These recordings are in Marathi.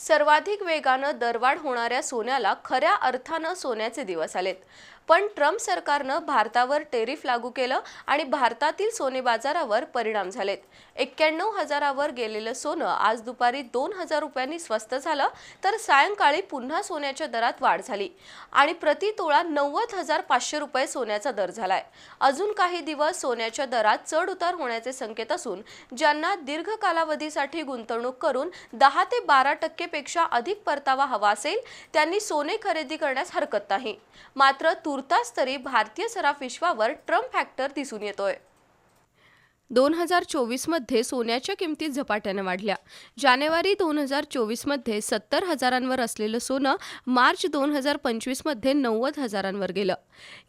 सर्वाधिक वेगानं दरवाढ होणाऱ्या सोन्याला खऱ्या अर्थानं सोन्याचे दिवस आलेत. पण ट्रम्प सरकारनं भारतावर टेरिफ लागू केलं आणि भारतातील सोने बाजारावर परिणाम झालेत. एक्क्याण्णव हजारावर गेलेलं सोनं आज दुपारी दोन हजार रुपयांनी स्वस्त झालं तर सायंकाळी पुन्हा सोन्याच्या दरात वाढ झाली. आणि प्रति तोळा नव्वद हजार पाचशे रुपये सोन्याचा दर झालाय. अजून काही दिवस सोन्याच्या दरात चढ उतार होण्याचे संकेत असून ज्यांना दीर्घ कालावधीसाठी गुंतवणूक करून दहा ते बारा टक्के टक्केपेक्षा अधिक परतावा हवा असेल त्यांनी सोने खरेदी करण्यास हरकत नाही. मात्र तुर्तास तरी भारतीय सराफ विश्वावर ट्रम्प फॅक्टर दिसून येतोय. दोन हजार चोवीसमध्ये सोन्याच्या किमती झपाट्याने वाढल्या. जानेवारी दोन हजार चोवीसमध्ये सत्तर हजारांवर असलेलं सोनं मार्च दोन हजार पंचवीसमध्ये नव्वद हजारांवर गेलं.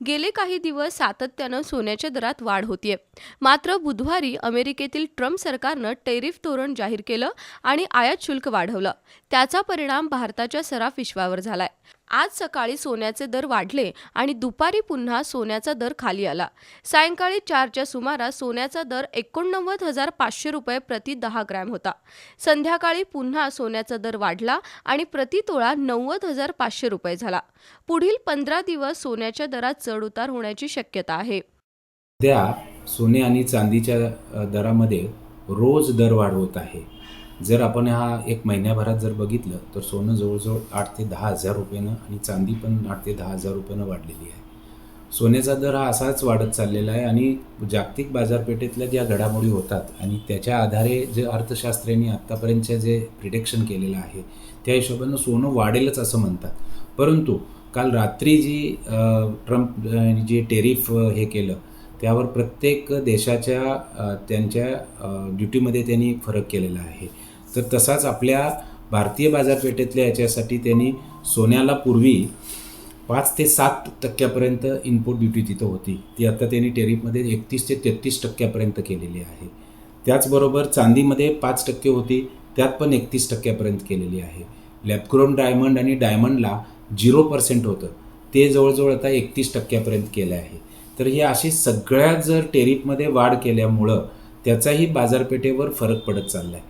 गेले काही दिवस सातत्यानं सोन्याच्या दरात वाढ होतीये. मात्र बुधवारी अमेरिकेतील ट्रम्प सरकारनं टेरिफ धोरण जाहीर केलं आणि आयात शुल्क वाढवलं. त्याचा परिणाम भारताच्या सराफ विश्वावर झालाय. आज सकाळी सोन्याचे दर वाढले आणि दुपारी पुन्हा सोन्याचा दर खाली आला. सायंकाळी चारच्या सुमारास सोन्याचा दर एकोणनव्वद हजार पाचशे रुपये प्रति दहा ग्रॅम होता. संध्याकाळी पुन्हा सोन्याचा दर वाढला आणि प्रति तोळा नव्वद हजार पाचशे रुपये झाला. पुढील पंधरा दिवस सोन्याच्या दरात चढ उतार होण्याची शक्यता आहे. सध्या सोने आणि चांदीच्या दरामध्ये रोज दर वाढ होत आहे. जर आपण हा एक महिन्याभरात जर बघितलं तर सोनं जवळजवळ आठ ते दहा हजार रुपयानं आणि चांदी पण आठ ते दहा हजार रुपयानं वाढलेली आहे. सोन्याचा दर हा असाच वाढत चाललेला आहे आणि जागतिक बाजारपेठेतल्या ज्या घडामोडी होतात आणि त्याच्या आधारे जे अर्थशास्त्रींनी आत्तापर्यंतचे जे प्रिडिक्शन केलेलं आहे त्या हिशोबानं सोनं वाढेलच असं म्हणतात. परंतु काल रात्री जी ट्रम्प जे टेरिफ हे केलं त्यावर प्रत्येक देशाच्या त्यांच्या ड्युटीमध्ये त्यांनी फरक केलेला आहे. तर तसाच आपल्या भारतीय बाजारपेठेतल्या याच्यासाठी त्यांनी सोन्याला पूर्वी पाच ते सात टक्क्यापर्यंत इनपुट ड्युटी तिथं होती. ती आता त्यांनी टेरिफमध्ये एकतीस ते तेहतीस टक्क्यापर्यंत केलेली आहे. त्याचबरोबर चांदीमध्ये पाच टक्के होती त्यात पण एकतीस टक्क्यापर्यंत केलेली आहे. लॅपक्रोन डायमंड आणि डायमंडला झिरो पर्सेंट होतं. ते जवळजवळ आता एकतीस टक्क्यापर्यंत केलं आहे. तर हे अशी सगळ्या जर टेरिफमध्ये वाढ केल्यामुळं त्याचाही बाजारपेठेवर फरक पडत चालला आहे